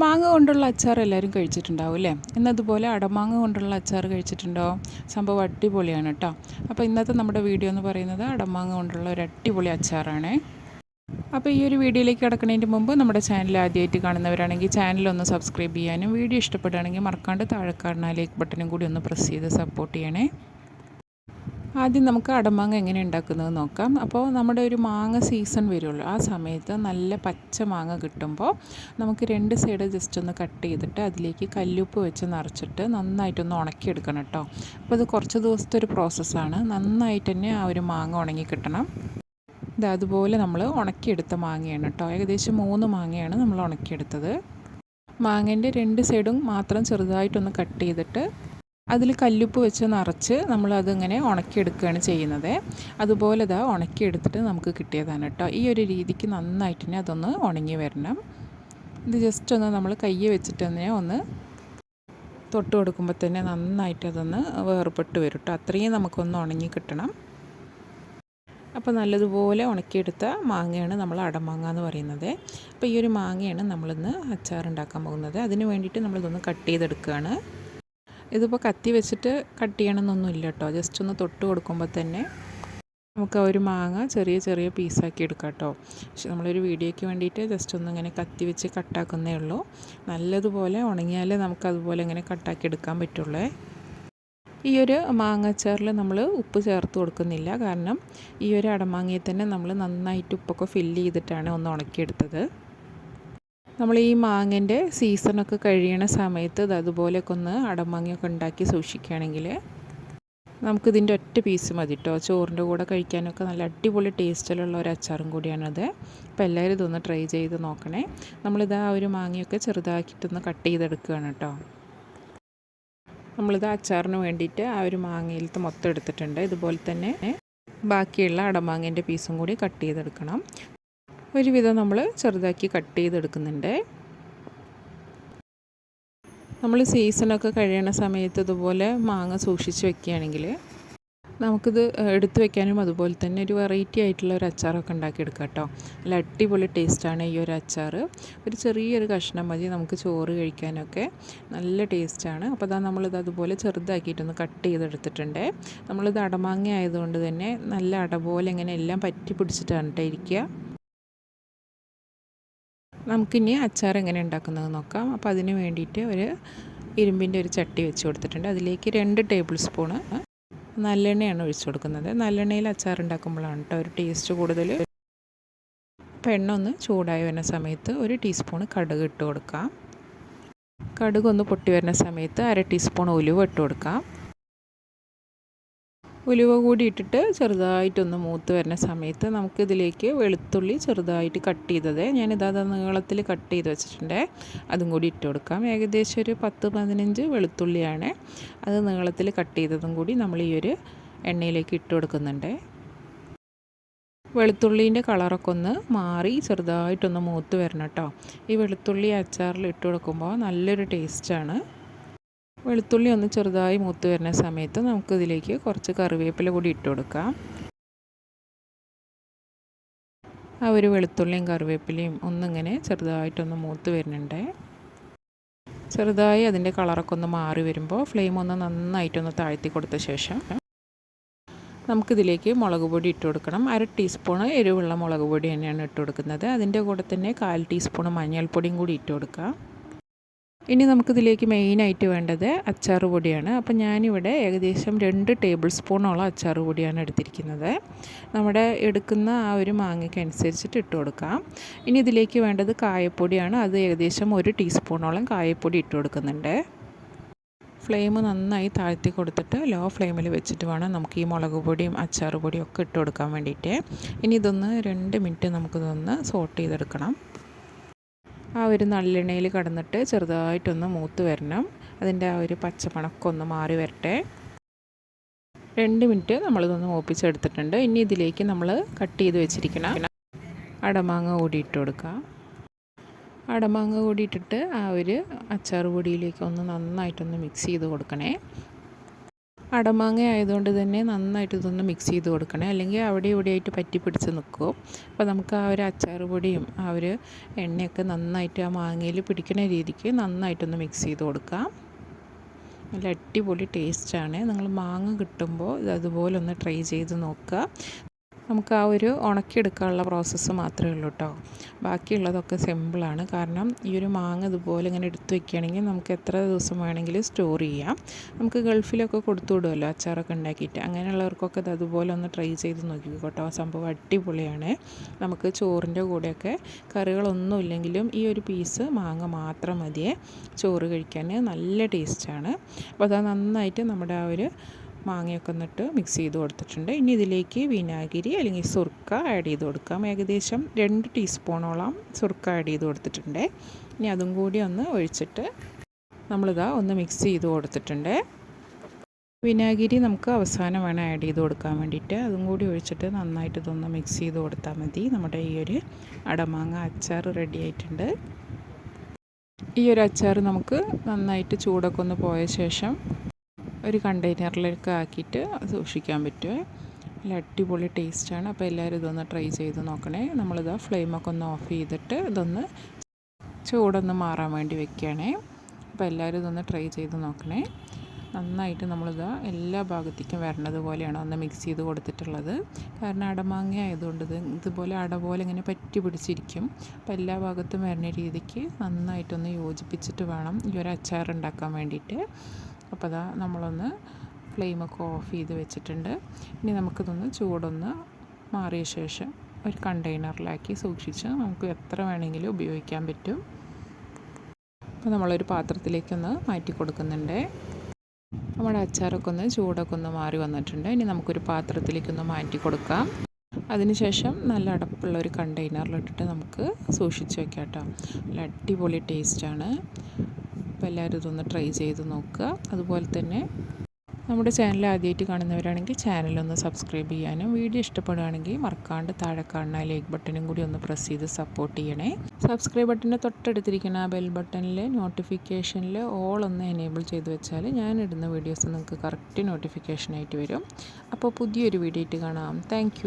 മാങ്ങ കൊണ്ടുള്ള അച്ചാർ എല്ലാവരും കഴിച്ചിട്ടുണ്ടാവും അല്ലേ? ഇന്നതുപോലെ അടമാങ്ങ കൊണ്ടുള്ള അച്ചാർ കഴിച്ചിട്ടുണ്ടോ? സംഭവം അടിപൊളിയാണ് കേട്ടോ. അപ്പോൾ ഇന്നത്തെ നമ്മുടെ വീഡിയോ എന്ന് പറയുന്നത് അടമാങ്ങ കൊണ്ടുള്ള ഒരു അടിപൊളി അച്ചാറാണ്. അപ്പോൾ ഈ ഒരു വീഡിയോയിലേക്ക് കിടക്കുന്നതിന് മുമ്പ് നമ്മുടെ ചാനൽ ആദ്യമായിട്ട് കാണുന്നവരാണെങ്കിൽ ചാനൽ ഒന്ന് സബ്സ്ക്രൈബ് ചെയ്യാനും വീഡിയോ ഇഷ്ടപ്പെടുകയാണെങ്കിൽ മറക്കാണ്ട് താഴെ കാണുന്ന ലൈക്ക് ബട്ടനും കൂടി ഒന്ന് പ്രസ് ചെയ്ത് സപ്പോർട്ട് ചെയ്യണേ. ആദ്യം നമുക്ക് അടമാങ്ങ എങ്ങനെ ഉണ്ടാക്കുന്നത് നോക്കാം. അപ്പോൾ നമ്മുടെ ഒരു മാങ്ങ സീസൺ വരുള്ളൂ ആ സമയത്ത് നല്ല പച്ച മാങ്ങ കിട്ടുമ്പോൾ നമുക്ക് രണ്ട് സൈഡ് ജസ്റ്റ് ഒന്ന് കട്ട് ചെയ്തിട്ട് അതിലേക്ക് കല്ലുപ്പ് വെച്ച് നിറച്ചിട്ട് നന്നായിട്ടൊന്ന് ഉണക്കിയെടുക്കണം കേട്ടോ. അപ്പോൾ അത് കുറച്ച് ദിവസത്തെ ഒരു പ്രോസസ്സാണ് നന്നായിട്ട് തന്നെ ആ ഒരു മാങ്ങ ഉണങ്ങി കിട്ടണം. ഇത് അതുപോലെ നമ്മൾ ഉണക്കിയെടുത്ത മാങ്ങയാണ് കേട്ടോ. ഏകദേശം മൂന്ന് മാങ്ങയാണ് നമ്മൾ ഉണക്കിയെടുത്തത്. മാങ്ങേന്റെ രണ്ട് സൈഡും മാത്രം ചെറുതായിട്ടൊന്ന് കട്ട് ചെയ്തിട്ട് അതിൽ കല്ലുപ്പ് വെച്ച് നിറച്ച് നമ്മളതിങ്ങനെ ഉണക്കിയെടുക്കുകയാണ് ചെയ്യുന്നത്. അതുപോലെ ഇതാ ഉണക്കിയെടുത്തിട്ട് നമുക്ക് കിട്ടിയതാണ് കേട്ടോ. ഈ ഒരു രീതിക്ക് നന്നായിട്ട് തന്നെ അതൊന്ന് ഉണങ്ങി വരണം. ഇത് ജസ്റ്റ് ഒന്ന് നമ്മൾ കയ്യെ വെച്ചിട്ട് തന്നെ ഒന്ന് തൊട്ട് കൊടുക്കുമ്പോൾ തന്നെ നന്നായിട്ട് അതൊന്ന് വേർപെട്ട് വരും കേട്ടോ. അത്രയും നമുക്കൊന്ന് ഉണങ്ങി കിട്ടണം. അപ്പോൾ നല്ലതുപോലെ ഉണക്കിയെടുത്ത മാങ്ങയാണ് നമ്മൾ അടമാങ്ങ എന്ന് പറയുന്നത്. അപ്പോൾ ഈ ഒരു മാങ്ങയാണ് നമ്മളിന്ന് അച്ചാറുണ്ടാക്കാൻ പോകുന്നത്. അതിന് വേണ്ടിയിട്ട് നമ്മളിതൊന്ന് കട്ട് ചെയ്തെടുക്കുകയാണ്. ഇതിപ്പോൾ കത്തി വെച്ചിട്ട് കട്ട് ചെയ്യണമെന്നൊന്നുമില്ല കേട്ടോ. ജസ്റ്റ് ഒന്ന് തൊട്ട് കൊടുക്കുമ്പോൾ തന്നെ നമുക്ക് ഒരു മാങ്ങ ചെറിയ ചെറിയ പീസാക്കി എടുക്കാം കേട്ടോ. പക്ഷെ നമ്മളൊരു വീഡിയോയ്ക്ക് വേണ്ടിയിട്ട് ജസ്റ്റ് ഒന്ന് ഇങ്ങനെ കത്തി വെച്ച് കട്ടാക്കുന്നേ ഉള്ളൂ. നല്ലതുപോലെ ഉണങ്ങിയാലേ നമുക്ക് അതുപോലെ ഇങ്ങനെ കട്ടാക്കി എടുക്കാൻ പറ്റുള്ളേ. ഈ ഒരു മാങ്ങച്ചാറിൽ നമ്മൾ ഉപ്പ് ചേർത്ത് കൊടുക്കുന്നില്ല. കാരണം ഈ ഒരു അടമാങ്ങയിൽ തന്നെ നമ്മൾ നന്നായിട്ട് ഉപ്പൊക്കെ ഫില്ല് ചെയ്തിട്ടാണ് ഒന്ന് ഉണക്കിയെടുത്തത്. നമ്മൾ ഈ മാങ്ങന്റെ സീസണൊക്കെ കഴിയണ സമയത്ത് ഇത് അതുപോലെയൊക്കെ ഒന്ന് അടമാങ്ങയൊക്കെ ഉണ്ടാക്കി സൂക്ഷിക്കുകയാണെങ്കിൽ നമുക്കിതിന്റെ ഒറ്റ പീസ് മതി കേട്ടോ ചോറിന്റെ കൂടെ കഴിക്കാനൊക്കെ നല്ല അടിപൊളി ടേസ്റ്റിലുള്ള ഒരു അച്ചാറും കൂടിയാണത്. അപ്പോൾ എല്ലാവരും ഇതൊന്ന് ട്രൈ ചെയ്ത് നോക്കണേ. നമ്മളിത് ആ ഒരു മാങ്ങയൊക്കെ ചെറുതാക്കിയിട്ടൊന്ന് കട്ട് ചെയ്തെടുക്കുകയാണ് കേട്ടോ നമ്മളിത് അച്ചാറിന് വേണ്ടിയിട്ട് ആ ഒരു മാങ്ങയിലത്തെ മൊത്തം എടുത്തിട്ടുണ്ട്. ഇതുപോലെ തന്നെ ബാക്കിയുള്ള അടമാങ്ങേന്റെ പീസും കൂടി കട്ട് ചെയ്തെടുക്കണം. ഒരുവിധം നമ്മൾ ചെറുതാക്കി കട്ട് ചെയ്തെടുക്കുന്നുണ്ട്. നമ്മൾ സീസണൊക്കെ കഴിയണ സമയത്ത് ഇതുപോലെ മാങ്ങ സൂക്ഷിച്ച് വെക്കുകയാണെങ്കിൽ നമുക്കിത് എടുത്തു വെക്കാനും അതുപോലെ തന്നെ ഒരു വെറൈറ്റി ആയിട്ടുള്ള ഒരു അച്ചാറൊക്കെ ഉണ്ടാക്കിയെടുക്കാം കേട്ടോ. നല്ല അടിപൊളി ടേസ്റ്റാണ് ഈ ഒരു അച്ചാർ ഒരു ചെറിയൊരു കഷ്ണം മതി നമുക്ക് ചോറ് കഴിക്കാനൊക്കെ. നല്ല ടേസ്റ്റാണ് അപ്പോൾ അതാ നമ്മളിത് അതുപോലെ ചെറുതാക്കിയിട്ടൊന്ന് കട്ട് ചെയ്തെടുത്തിട്ടുണ്ട്. നമ്മളിത് അടമാങ്ങ ആയതുകൊണ്ട് തന്നെ നല്ല അട പോലെ ഇങ്ങനെ എല്ലാം പറ്റി പിടിച്ചിട്ടാണ് കേട്ടോ ഇരിക്കുക. നമുക്കിനി അച്ചാർ എങ്ങനെ ഉണ്ടാക്കുന്നത് നോക്കാം. അപ്പോൾ അതിന് വേണ്ടിയിട്ട് ഒരു ഇരുമ്പിന്റെ ഒരു ചട്ടി വെച്ച് കൊടുത്തിട്ടുണ്ട്. അതിലേക്ക് രണ്ട് ടേബിൾ സ്പൂണ് നല്ലെണ്ണയാണ് ഒഴിച്ചു കൊടുക്കുന്നത്. നല്ലെണ്ണയിൽ അച്ചാർ ഉണ്ടാക്കുമ്പോഴാണ് കേട്ടോ ഒരു ടേസ്റ്റ് കൂടുതൽ. പെണ്ണൊന്ന് ചൂടായി വരുന്ന സമയത്ത് ഒരു ടീസ്പൂൺ കടുക് ഇട്ട് കൊടുക്കാം. കടുക് ഒന്ന് പൊട്ടി വരുന്ന സമയത്ത് അര ടീസ്പൂൺ ഉലുവ ഇട്ട് കൊടുക്കാം. ഉലുവ കൂടി ഇട്ടിട്ട് ചെറുതായിട്ടൊന്ന് മൂത്ത് വരുന്ന സമയത്ത് നമുക്കിതിലേക്ക് വെളുത്തുള്ളി ചെറുതായിട്ട് കട്ട് ചെയ്തത്. ഞാനിതാ നീളത്തിൽ കട്ട് ചെയ്ത് വെച്ചിട്ടുണ്ട്. അതും കൂടി ഇട്ട് കൊടുക്കാം. ഏകദേശം ഒരു പത്ത് പതിനഞ്ച് വെളുത്തുള്ളിയാണ് അത് നീളത്തിൽ കട്ട് ചെയ്തതും കൂടി നമ്മൾ ഈ ഒരു എണ്ണയിലേക്ക് ഇട്ട് കൊടുക്കുന്നുണ്ട്. വെളുത്തുള്ളീന്റെ കളറൊക്കെ ഒന്ന് മാറി ചെറുതായിട്ടൊന്ന് മൂത്ത് വരണം കേട്ടോ. ഈ വെളുത്തുള്ളി അച്ചാറിൽ ഇട്ട് കൊടുക്കുമ്പോൾ നല്ലൊരു ടേസ്റ്റാണ്. വെളുത്തുള്ളി ഒന്ന് ചെറുതായി മൂത്ത് വരുന്ന സമയത്ത് നമുക്കിതിലേക്ക് കുറച്ച് കറിവേപ്പില കൂടി ഇട്ട് കൊടുക്കാം. ആ ഒരു വെളുത്തുള്ളിയും കറിവേപ്പിലയും ഒന്നിങ്ങനെ ചെറുതായിട്ടൊന്ന് മൂത്ത് വരുന്നുണ്ട്. ചെറുതായി അതിന്റെ കളറൊക്കെ ഒന്ന് മാറി വരുമ്പോൾ ഫ്ലെയിം ഒന്ന് നന്നായിട്ടൊന്ന് താഴ്ത്തി കൊടുത്ത ശേഷം നമുക്കിതിലേക്ക് മുളക് പൊടി ഇട്ട് കൊടുക്കണം. അര ടീസ്പൂണ് എരിവുള്ള മുളക് പൊടി തന്നെയാണ് ഇട്ട് കൊടുക്കുന്നത്. അതിന്റെ കൂടെ തന്നെ കാൽ ടീസ്പൂണ് മഞ്ഞൾപ്പൊടിയും കൂടി ഇട്ട് കൊടുക്കാം. ഇനി നമുക്കിതിലേക്ക് മെയിനായിട്ട് വേണ്ടത് അച്ചാർ പൊടിയാണ്. അപ്പോൾ ഞാനിവിടെ ഏകദേശം രണ്ട് ടേബിൾ സ്പൂണോളം അച്ചാർ പൊടിയാണ് എടുത്തിരിക്കുന്നത്. നമ്മുടെ എടുക്കുന്ന ആ ഒരു മാങ്ങയ്ക്ക് അനുസരിച്ചിട്ട് ഇട്ട് കൊടുക്കാം. ഇനി ഇതിലേക്ക് വേണ്ടത് കായപ്പൊടിയാണ്. അത് ഏകദേശം ഒരു ടീസ്പൂണോളം കായപ്പൊടി ഇട്ട് കൊടുക്കുന്നുണ്ട്. ഫ്ലെയിം നന്നായി താഴ്ത്തി കൊടുത്തിട്ട് ലോ ഫ്ലെയിമിൽ വെച്ചിട്ട് വേണം നമുക്ക് ഈ മുളക് പൊടിയും അച്ചാർ പൊടിയും ഒക്കെ ഇട്ട് കൊടുക്കാൻ വേണ്ടിയിട്ട്. ഇനി ഇതൊന്ന് രണ്ട് മിനിറ്റ് നമുക്കിതൊന്ന് സോട്ട് ചെയ്തെടുക്കണം. ആ ഒരു നല്ലെണ്ണയിൽ കടന്നിട്ട് ചെറുതായിട്ടൊന്ന് മൂത്ത് വരണം. അതിന്റെ ആ ഒരു പച്ചമണക്കൊന്ന് മാറി വരട്ടെ. രണ്ട് മിനിറ്റ് നമ്മളിതൊന്ന് മൂപ്പിച്ചെടുത്തിട്ടുണ്ട്. ഇനി ഇതിലേക്ക് നമ്മൾ കട്ട് ചെയ്ത് വെച്ചിരിക്കണം. അടമാങ്ങ കൂടി ഇട്ട് കൊടുക്കുക. അടമാങ്ങ കൂടി ഇട്ടിട്ട് ആ ഒരു അച്ചാർ പൊടിയിലേക്ക് ഒന്ന് നന്നായിട്ടൊന്ന് മിക്സ് ചെയ്ത് കൊടുക്കണേ. അടമാങ്ങ ആയതുകൊണ്ട് തന്നെ നന്നായിട്ട് ഇതൊന്ന് മിക്സ് ചെയ്ത് കൊടുക്കണേ. അല്ലെങ്കിൽ അവിടെ ഇവിടെ ആയിട്ട് പറ്റി പിടിച്ച് നിൽക്കും അപ്പോൾ നമുക്ക് ആ ഒരു അച്ചാർ പൊടിയും ആ ഒരു എണ്ണയൊക്കെ നന്നായിട്ട് ആ മാങ്ങയിൽ പിടിക്കുന്ന രീതിക്ക് നന്നായിട്ടൊന്ന് മിക്സ് ചെയ്ത് കൊടുക്കാം. നല്ല അടിപൊളി ടേസ്റ്റാണ് നിങ്ങൾ മാങ്ങ കിട്ടുമ്പോൾ ഇത് അതുപോലെ ഒന്ന് ട്രൈ ചെയ്ത് നോക്കുക. നമുക്ക് ആ ഒരു ഉണക്കിയെടുക്കാനുള്ള പ്രോസസ്സ് മാത്രമേ ഉള്ളൂ കേട്ടോ ബാക്കിയുള്ളതൊക്കെ സിമ്പിളാണ് കാരണം ഈ ഒരു മാങ്ങ ഇതുപോലെ ഇങ്ങനെ എടുത്ത് വെക്കുകയാണെങ്കിൽ നമുക്ക് എത്ര ദിവസം വേണമെങ്കിലും സ്റ്റോർ ചെയ്യാം. നമുക്ക് ഗൾഫിലൊക്കെ കൊടുത്തു വിടുമല്ലോ അച്ചാറൊക്കെ ഉണ്ടാക്കിയിട്ട്. അങ്ങനെയുള്ളവർക്കൊക്കെ ഇത് അതുപോലെ ഒന്ന് ട്രൈ ചെയ്ത് നോക്കിക്കോട്ടോ. സംഭവം അടിപൊളിയാണ്. നമുക്ക് ചോറിന്റെ കൂടെയൊക്കെ കറികളൊന്നും ഇല്ലെങ്കിലും ഈ ഒരു പീസ് മാങ്ങ മാത്രം മതിയേ. ചോറ് കഴിക്കാൻ നല്ല ടേസ്റ്റാണ് അപ്പോൾ അത് നന്നായിട്ട് നമ്മുടെ ആ ഒരു മാങ്ങയൊക്കെ ഒന്നിട്ട് മിക്സ് ചെയ്ത് കൊടുത്തിട്ടുണ്ട്. ഇനി ഇതിലേക്ക് വിനാഗിരി അല്ലെങ്കിൽ സുർക്ക ആഡ് ചെയ്ത് കൊടുക്കാം. ഏകദേശം രണ്ട് ടീസ്പൂണോളം സുർക്ക ആഡ് ചെയ്ത് കൊടുത്തിട്ടുണ്ട്. ഇനി അതും കൂടി ഒന്ന് ഒഴിച്ചിട്ട് നമ്മളിതാ ഒന്ന് മിക്സ് ചെയ്ത് കൊടുത്തിട്ടുണ്ട്. വിനാഗിരി നമുക്ക് അവസാനം വേണം ആഡ് ചെയ്ത് കൊടുക്കാൻ വേണ്ടിയിട്ട്. അതും കൂടി ഒഴിച്ചിട്ട് നന്നായിട്ട് ഇതൊന്ന് മിക്സ് ചെയ്ത് കൊടുത്താൽ മതി. നമ്മുടെ ഈ ഒരു അടമാങ്ങ അച്ചാർ റെഡി ആയിട്ടുണ്ട്. ഈ ഒരു അച്ചാർ നമുക്ക് നന്നായിട്ട് ചൂടൊക്കെ ഒന്ന് പോയ ശേഷം ഒരു കണ്ടെയ്നറിലേക്ക് ആക്കിയിട്ട് സൂക്ഷിക്കാൻ പറ്റുമേ നല്ല അടിപൊളി ടേസ്റ്റാണ്. അപ്പോൾ എല്ലാവരും ഇതൊന്ന് ട്രൈ ചെയ്ത് നോക്കണേ. നമ്മളിത് ഫ്ലെയിമൊക്കെ ഒന്ന് ഓഫ് ചെയ്തിട്ട് ഇതൊന്ന് ചൂടൊന്ന് മാറാൻ വേണ്ടി വെക്കുകയാണേ. അപ്പോൾ എല്ലാവരും ഇതൊന്ന് ട്രൈ ചെയ്ത് നോക്കണേ. നന്നായിട്ട് നമ്മളിത് എല്ലാ ഭാഗത്തേക്കും വരണത് പോലെയാണ് ഒന്ന് മിക്സ് ചെയ്ത് കൊടുത്തിട്ടുള്ളത്. കാരണം അടമാങ്ങ ആയതുകൊണ്ട് ഇത് ഇതുപോലെ അട പോലെ ഇങ്ങനെ പറ്റി പിടിച്ചിരിക്കും. അപ്പോൾ എല്ലാ ഭാഗത്തും വരുന്ന രീതിക്ക് നന്നായിട്ടൊന്ന് യോജിപ്പിച്ചിട്ട് വേണം ഈ ഒരു അച്ചാർ ഉണ്ടാക്കാൻ വേണ്ടിയിട്ട്. അപ്പോൾ അതാ നമ്മളൊന്ന് ഫ്ലെയിമൊക്കെ ഓഫ് ചെയ്ത് വെച്ചിട്ടുണ്ട്. ഇനി നമുക്കിതൊന്ന് ചൂടൊന്ന് മാറിയ ശേഷം ഒരു കണ്ടെയ്നറിലാക്കി സൂക്ഷിച്ച് നമുക്ക് എത്ര വേണമെങ്കിലും ഉപയോഗിക്കാൻ പറ്റും. അപ്പോൾ നമ്മളൊരു പാത്രത്തിലേക്കൊന്ന് മാറ്റി കൊടുക്കുന്നുണ്ട്. നമ്മുടെ അച്ചാറൊക്കെ ഒന്ന് ചൂടൊക്കെ ഒന്ന് മാറി വന്നിട്ടുണ്ട്. ഇനി നമുക്കൊരു പാത്രത്തിലേക്കൊന്ന് മാറ്റി കൊടുക്കാം. അതിനുശേഷം നല്ല അടപ്പുള്ള ഒരു കണ്ടെയ്നറിലിട്ടിട്ട് നമുക്ക് സൂക്ഷിച്ച് വെക്കാം കേട്ടോ. നല്ല അടിപൊളി ടേസ്റ്റാണ്. അപ്പോൾ എല്ലാവരും ഇതൊന്ന് ട്രൈ ചെയ്ത് നോക്കുക. അതുപോലെ തന്നെ നമ്മുടെ ചാനൽ ആദ്യമായിട്ട് കാണുന്നവരാണെങ്കിൽ ചാനലൊന്ന് സബ്സ്ക്രൈബ് ചെയ്യാനും വീഡിയോ ഇഷ്ടപ്പെടുകയാണെങ്കിൽ മറക്കാണ്ട് താഴെ കാണുന്ന ലൈക്ക് ബട്ടണും കൂടി ഒന്ന് പ്രസ് ചെയ്ത് സപ്പോർട്ട് ചെയ്യണേ. സബ്സ്ക്രൈബ് ബട്ടന്റെ തൊട്ടടുത്തിരിക്കുന്ന ആ ബെൽ ബട്ടണിൽ നോട്ടിഫിക്കേഷനിൽ ഓൾ ഒന്ന് എനേബിൾ ചെയ്ത് വെച്ചാൽ ഞാൻ ഇടുന്ന വീഡിയോസ് നിങ്ങൾക്ക് കറക്റ്റ് നോട്ടിഫിക്കേഷനായിട്ട് വരും. അപ്പോൾ പുതിയൊരു വീഡിയോ ആയിട്ട് കാണാം. താങ്ക്